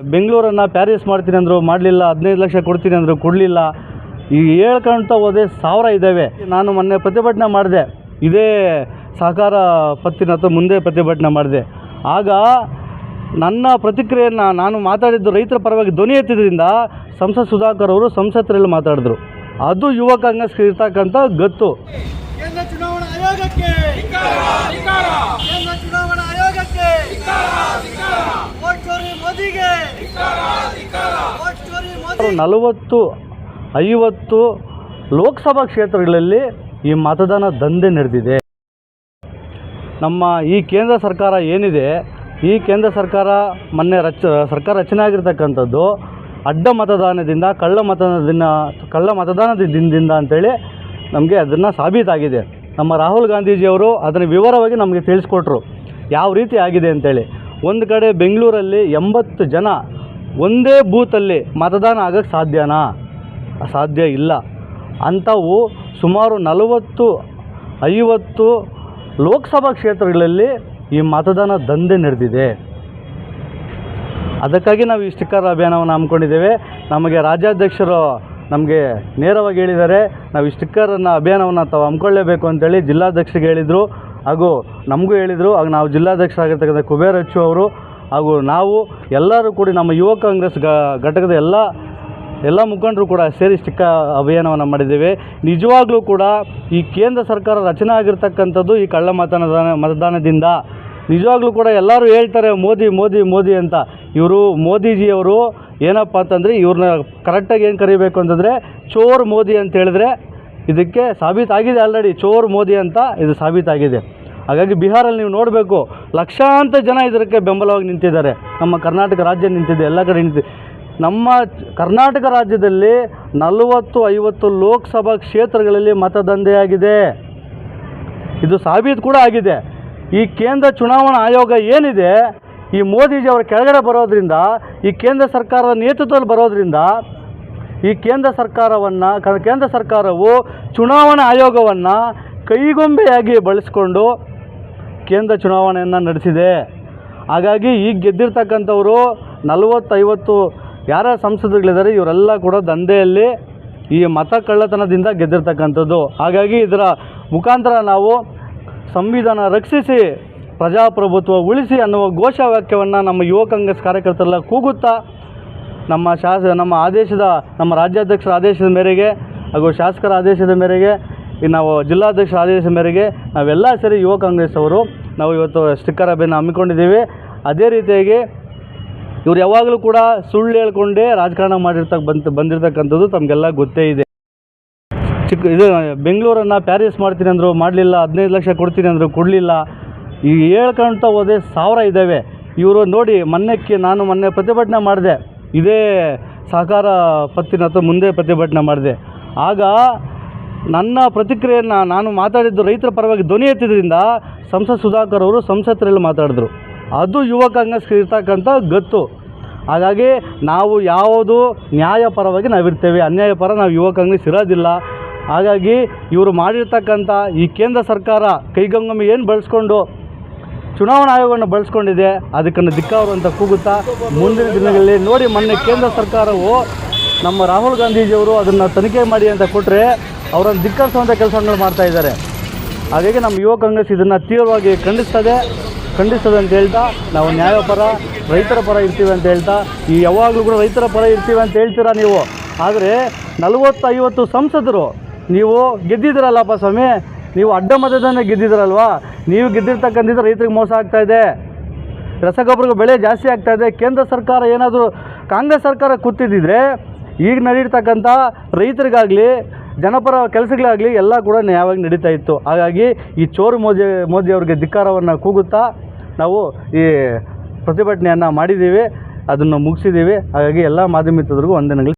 ಬೆಂಗಳೂರನ್ನು ಪ್ಯಾರಿಸ್ ಮಾಡ್ತೀನಿ ಅಂದರು, ಮಾಡಲಿಲ್ಲ, ಹದಿನೈದು ಲಕ್ಷ ಕೊಡ್ತೀನಿ ಅಂದರು, ಕೊಡಲಿಲ್ಲ. ಈ ಹೇಳ್ಕೊಂತ ಹೋದೆ ಸಾವಿರ ಇದ್ದಾವೆ ನಾನು ಮೊನ್ನೆ ಪ್ರತಿಭಟನೆ ಮಾಡಿದೆ. ಇದೇ ಸಹಕಾರ ಪತ್ತಿನ ಹತ್ರ ಮುಂದೆ ಪ್ರತಿಭಟನೆ ಮಾಡಿದೆ. ಆಗ ನನ್ನ ಪ್ರತಿಕ್ರಿಯೆಯನ್ನು ನಾನು ಮಾತಾಡಿದ್ದು ರೈತರ ಪರವಾಗಿ ಧ್ವನಿ ಎತ್ತಿದ್ರಿಂದ ಸಂಸತ್ ಸುಧಾಕರ್ ಅವರು ಸಂಸತ್ತರಲ್ಲಿ ಮಾತಾಡಿದ್ರು. ಅದು ಯುವ ಕಾಂಗ್ರೆಸ್ಗೆ ಇರ್ತಕ್ಕಂಥ ಗತ್ತು. ಚುನಾವಣಾ ಆಯೋಗಕ್ಕೆ ಕೇಂದ್ರ ಚುನಾವಣಾ ಆಯೋಗಕ್ಕೆ ವೋಟ್ ಚೋರಿ ಮೋದಿಗೆ ವೋಟ್ ಮೋದಿ ನಲವತ್ತು, ಐವತ್ತು ಲೋಕಸಭಾ ಕ್ಷೇತ್ರಗಳಲ್ಲಿ ಈ ಮತದಾನ ದಂಧೆ ನಡೆದಿದೆ. ನಮ್ಮ ಈ ಕೇಂದ್ರ ಸರ್ಕಾರ ಏನಿದೆ, ಈ ಕೇಂದ್ರ ಸರ್ಕಾರ ಮೊನ್ನೆ ರಚ, ಸರ್ಕಾರ ರಚನೆ ಆಗಿರ್ತಕ್ಕಂಥದ್ದು ಅಡ್ಡ ಮತದಾನದಿಂದ, ಕಳ್ಳ ಮತದಾನದಿಂದ ಕಳ್ಳ ಮತದಾನದಿಂದ ಅಂತೇಳಿ ನಮಗೆ ಅದನ್ನು ಸಾಬೀತಾಗಿದೆ. ನಮ್ಮ ರಾಹುಲ್ ಗಾಂಧೀಜಿಯವರು ಅದನ್ನು ವಿವರವಾಗಿ ನಮಗೆ ತಿಳಿಸ್ಕೊಟ್ರು. ಯಾವ ರೀತಿ ಆಗಿದೆ ಅಂತೇಳಿ. ಒಂದು ಕಡೆ ಬೆಂಗಳೂರಲ್ಲಿ ಎಂಬತ್ತು ಜನ ಒಂದೇ ಬೂತಲ್ಲಿ ಮತದಾನ ಆಗೋಕ್ಕೆ ಸಾಧ್ಯನಾ? ಸಾಧ್ಯ ಇಲ್ಲ. ಅಂಥವು ಸುಮಾರು ನಲವತ್ತು, ಐವತ್ತು ಲೋಕಸಭಾ ಕ್ಷೇತ್ರಗಳಲ್ಲಿ ಈ ಮತದಾನ ದಂಧೆ ನಡೆದಿದೆ. ಅದಕ್ಕಾಗಿ ನಾವು ಈ ಸ್ಟಿಕ್ಕರ್ ಅಭಿಯಾನವನ್ನು ಹಮ್ಮಿಕೊಂಡಿದ್ದೇವೆ. ನಮಗೆ ರಾಜ್ಯಾಧ್ಯಕ್ಷರು ನಮಗೆ ನೇರವಾಗಿ ಹೇಳಿದ್ದಾರೆ, ನಾವು ಈ ಸ್ಟಿಕ್ಕರನ್ನು, ಅಭಿಯಾನವನ್ನು ತಾವು ಹಮ್ಮಿಕೊಳ್ಳೇಬೇಕು ಅಂತೇಳಿ ಜಿಲ್ಲಾಧ್ಯಕ್ಷರಿಗೆ ಹೇಳಿದರು. ಹಾಗೂ ನಮಗೂ ಹೇಳಿದರು. ಆಗ ನಾವು ಜಿಲ್ಲಾಧ್ಯಕ್ಷರಾಗಿರ್ತಕ್ಕಂಥ ಕುಬೇರ್ ಅಚ್ಚು ಅವರು ಹಾಗೂ ನಾವು ಎಲ್ಲರೂ ಕೂಡಿ ನಮ್ಮ ಯುವ ಕಾಂಗ್ರೆಸ್ ಘಟಕದ ಎಲ್ಲ ಎಲ್ಲ ಮುಖಂಡರು ಕೂಡ ಸೇರಿ ಚಿಕ್ಕ ಅಭಿಯಾನವನ್ನು ಮಾಡಿದ್ದೇವೆ. ನಿಜವಾಗ್ಲೂ ಕೂಡ ಈ ಕೇಂದ್ರ ಸರ್ಕಾರ ರಚನೆ ಆಗಿರ್ತಕ್ಕಂಥದ್ದು ಈ ಕಳ್ಳ ಮತದಾನ, ಮತದಾನದಿಂದ. ನಿಜವಾಗ್ಲೂ ಕೂಡ ಎಲ್ಲರೂ ಹೇಳ್ತಾರೆ, ಮೋದಿ ಮೋದಿ ಮೋದಿ ಅಂತ. ಇವರು ಮೋದಿಜಿಯವರು ಏನಪ್ಪ ಅಂತಂದರೆ ಇವ್ರನ್ನ ಕರೆಕ್ಟಾಗಿ ಏನು ಕರಿಬೇಕು ಅಂತಂದರೆ ಚೋರ್ ಮೋದಿ ಅಂತ ಹೇಳಿದ್ರೆ ಇದಕ್ಕೆ ಸಾಬೀತಾಗಿದೆ ಆಲ್ರೆಡಿ ಚೋರ್ ಮೋದಿ ಅಂತ ಇದು ಸಾಬೀತಾಗಿದೆ. ಹಾಗಾಗಿ ಬಿಹಾರಲ್ಲಿ ನೀವು ನೋಡಬೇಕು, ಲಕ್ಷಾಂತರ ಜನ ಇದಕ್ಕೆ ಬೆಂಬಲವಾಗಿ ನಿಂತಿದ್ದಾರೆ. ನಮ್ಮ ಕರ್ನಾಟಕ ರಾಜ್ಯ ನಿಂತಿದೆ, ಎಲ್ಲ ಕಡೆ ನಿಂತಿದೆ. ನಮ್ಮ ಕರ್ನಾಟಕ ರಾಜ್ಯದಲ್ಲಿ ನಲವತ್ತು, ಐವತ್ತು ಲೋಕಸಭಾ ಕ್ಷೇತ್ರಗಳಲ್ಲಿ ಮತದಂಧೆಯಾಗಿದೆ. ಇದು ಸಾಬೀತು ಕೂಡ ಆಗಿದೆ. ಈ ಕೇಂದ್ರ ಚುನಾವಣಾ ಆಯೋಗ ಏನಿದೆ, ಈ ಮೋದಿಜಿ ಅವರ ಕೆಳಗಡೆ ಬರೋದ್ರಿಂದ, ಈ ಕೇಂದ್ರ ಸರ್ಕಾರದ ನೇತೃತ್ವದಲ್ಲಿ ಬರೋದ್ರಿಂದ, ಈ ಕೇಂದ್ರ ಸರ್ಕಾರವನ್ನು ಕೇಂದ್ರ ಸರ್ಕಾರವು ಚುನಾವಣಾ ಆಯೋಗವನ್ನು ಕೈಗೊಂಬೆಯಾಗಿ ಬಳಸಿಕೊಂಡು ಕೇಂದ್ರ ಚುನಾವಣೆಯನ್ನು ನಡೆಸಿದೆ. ಹಾಗಾಗಿ ಈಗ ಗೆದ್ದಿರ್ತಕ್ಕಂಥವರು ನಲವತ್ತೈವತ್ತು ಯಾರ ಸಂಸದರುಗಳಿದ್ದಾರೆ ಇವರೆಲ್ಲ ಕೂಡ ದಂಧೆಯಲ್ಲಿ ಈ ಮತ ಕಳ್ಳತನದಿಂದ ಗೆದ್ದಿರ್ತಕ್ಕಂಥದ್ದು. ಹಾಗಾಗಿ ಇದರ ಮುಖಾಂತರ ನಾವು ಸಂವಿಧಾನ ರಕ್ಷಿಸಿ, ಪ್ರಜಾಪ್ರಭುತ್ವ ಉಳಿಸಿ ಅನ್ನುವ ಘೋಷವಾಕ್ಯವನ್ನು ನಮ್ಮ ಯುವ ಕಾಂಗ್ರೆಸ್ ಕಾರ್ಯಕರ್ತರೆಲ್ಲ ಕೂಗುತ್ತಾ, ನಮ್ಮ ಶಾಸ, ನಮ್ಮ ಆದೇಶದ, ನಮ್ಮ ರಾಜ್ಯಾಧ್ಯಕ್ಷರ ಆದೇಶದ ಮೇರೆಗೆ ಹಾಗೂ ಶಾಸಕರ ಆದೇಶದ ಮೇರೆಗೆ ಈ ನಾವು ಜಿಲ್ಲಾಧ್ಯಕ್ಷ ಆದೇಶ ಮೇರೆಗೆ ನಾವೆಲ್ಲ ಸೇರಿ ಯುವ ಕಾಂಗ್ರೆಸ್ ಅವರು ನಾವು ಇವತ್ತು ಸ್ಟಿಕ್ಕರ್ ಅಭಿಯಾನ ಹಮ್ಮಿಕೊಂಡಿದ್ದೀವಿ. ಅದೇ ರೀತಿಯಾಗಿ ಇವ್ರು ಯಾವಾಗಲೂ ಕೂಡ ಸುಳ್ಳು ಹೇಳ್ಕೊಂಡೇ ರಾಜಕಾರಣ ಮಾಡಿರ್ತಕ್ಕ ಬಂತ ಬಂದಿರತಕ್ಕಂಥದ್ದು ತಮಗೆಲ್ಲ ಗೊತ್ತೇ ಇದೆ. ಚಿಕ್ಕ ಇದು ಬೆಂಗಳೂರನ್ನು ಪ್ಯಾರಿಸ್ ಮಾಡ್ತೀನಿ ಅಂದರು ಮಾಡಲಿಲ್ಲ, ಹದಿನೈದು ಲಕ್ಷ ಕೊಡ್ತೀನಿ ಅಂದರು ಕೊಡಲಿಲ್ಲ. ಈ ಹೇಳ್ಕೊಳ್ತಾ ಹೋದೆ ಸಾವಿರ ಇದ್ದಾವೆ ಇವರು ನೋಡಿ ಮೊನ್ನೆಕ್ಕೆ ನಾನು ಮೊನ್ನೆ ಪ್ರತಿಭಟನೆ ಮಾಡಿದೆ. ಇದೇ ಸಹಕಾರ ಪತ್ತಿನ ಅಥವಾ ಮುಂದೆ ಪ್ರತಿಭಟನೆ ಮಾಡಿದೆ. ಆಗ ನನ್ನ ಪ್ರತಿಕ್ರಿಯೆಯನ್ನು ನಾನು ಮಾತಾಡಿದ್ದು ರೈತರ ಪರವಾಗಿ ಧ್ವನಿ ಎತ್ತಿದ್ರಿಂದ ಸಂಸತ್ ಸುಧಾಕರ್ ಅವರು ಸಂಸತ್ತರಲ್ಲಿ ಮಾತಾಡಿದ್ರು. ಅದು ಯುವ ಕಾಂಗ್ರೆಸ್ಗೆ ಇರ್ತಕ್ಕಂಥ ಗತ್ತು. ಹಾಗಾಗಿ ನಾವು ಯಾವುದು ನ್ಯಾಯ ಪರವಾಗಿ ನಾವಿರ್ತೇವೆ. ಅನ್ಯಾಯಪರ ನಾವು ಯುವ ಕಾಂಗ್ರೆಸ್ ಇರೋದಿಲ್ಲ. ಹಾಗಾಗಿ ಇವರು ಮಾಡಿರ್ತಕ್ಕಂಥ ಈ ಕೇಂದ್ರ ಸರ್ಕಾರ ಕೈಗಂಗೊಮ್ಮೆ ಏನು ಬಳಸ್ಕೊಂಡು ಚುನಾವಣಾ ಆಯೋಗವನ್ನು ಬಳಸ್ಕೊಂಡಿದೆ, ಅದಕ್ಕನ್ನು ದಿಕ್ಕಾವರು ಅಂತ ಕೂಗುತ್ತಾ ಮುಂದಿನ ದಿನಗಳಲ್ಲಿ ನೋಡಿ ಮೊನ್ನೆ ಕೇಂದ್ರ ಸರ್ಕಾರವು ನಮ್ಮ ರಾಹುಲ್ ಗಾಂಧೀಜಿಯವರು ಅದನ್ನು ತನಿಖೆ ಮಾಡಿ ಅಂತ ಕೊಟ್ಟರೆ ಅವರನ್ನು ಧಿಕ್ಕರಿಸುವಂಥ ಕೆಲಸಗಳು ಮಾಡ್ತಾ ಇದ್ದಾರೆ. ಹಾಗಾಗಿ ನಮ್ಮ ಯುವ ಕಾಂಗ್ರೆಸ್ ಇದನ್ನು ತೀವ್ರವಾಗಿ ಖಂಡಿಸ್ತದೆ. ಖಂಡಿಸ್ತದೆ ಅಂತ ಹೇಳ್ತಾ, ನಾವು ನ್ಯಾಯಪರ ರೈತರ ಪರ ಇರ್ತೀವಿ ಅಂತ ಹೇಳ್ತಾ, ಈ ಯಾವಾಗಲೂ ಕೂಡ ರೈತರ ಪರ ಇರ್ತೀವಿ ಅಂತ ಹೇಳ್ತೀರಾ ನೀವು? ಆದರೆ ನಲವತ್ತು ಐವತ್ತು ಸಂಸದರು ನೀವು ಗೆದ್ದಿದ್ದೀರಲ್ಲಪ್ಪ ಸ್ವಾಮಿ? ನೀವು ಅಡ್ಡ ಮತದಾನ ಗೆದ್ದಿದ್ದೀರಲ್ವಾ? ನೀವು ಗೆದ್ದಿರ್ತಕ್ಕಂಥದ್ದು ರೈತರಿಗೆ ಮೋಸ ಆಗ್ತಾ ಇದೆ. ರಸಗೊಬ್ಬರಕ್ಕೆ ಬೆಲೆ ಜಾಸ್ತಿ ಆಗ್ತಾ ಇದೆ. ಕೇಂದ್ರ ಸರ್ಕಾರ ಏನಾದರೂ ಕಾಂಗ್ರೆಸ್ ಸರ್ಕಾರ ಕೂತಿದ್ದಿದ್ರೆ ಈಗ ನಡೀರ್ತಕ್ಕಂಥ ರೈತರಿಗಾಗಲಿ ಜನಪರ ಕೆಲಸಗಳಾಗಲಿ ಎಲ್ಲ ಕೂಡ ನ್ಯಾಯವಾಗಿ ನಡೀತಾ ಇತ್ತು. ಹಾಗಾಗಿ ಈ ಚೋರು ಮೋದಿ ಮೋದಿ ಅವರಿಗೆ ಧಿಕ್ಕಾರವನ್ನು ಕೂಗುತ್ತಾ ನಾವು ಈ ಪ್ರತಿಭಟನೆಯನ್ನು ಮಾಡಿದ್ದೀವಿ, ಅದನ್ನು ಮುಗಿಸಿದ್ದೀವಿ. ಹಾಗಾಗಿ ಎಲ್ಲ ಮಾಧ್ಯಮ ಮಿತ್ರರಿಗೂ ವಂದನೆಗಳು.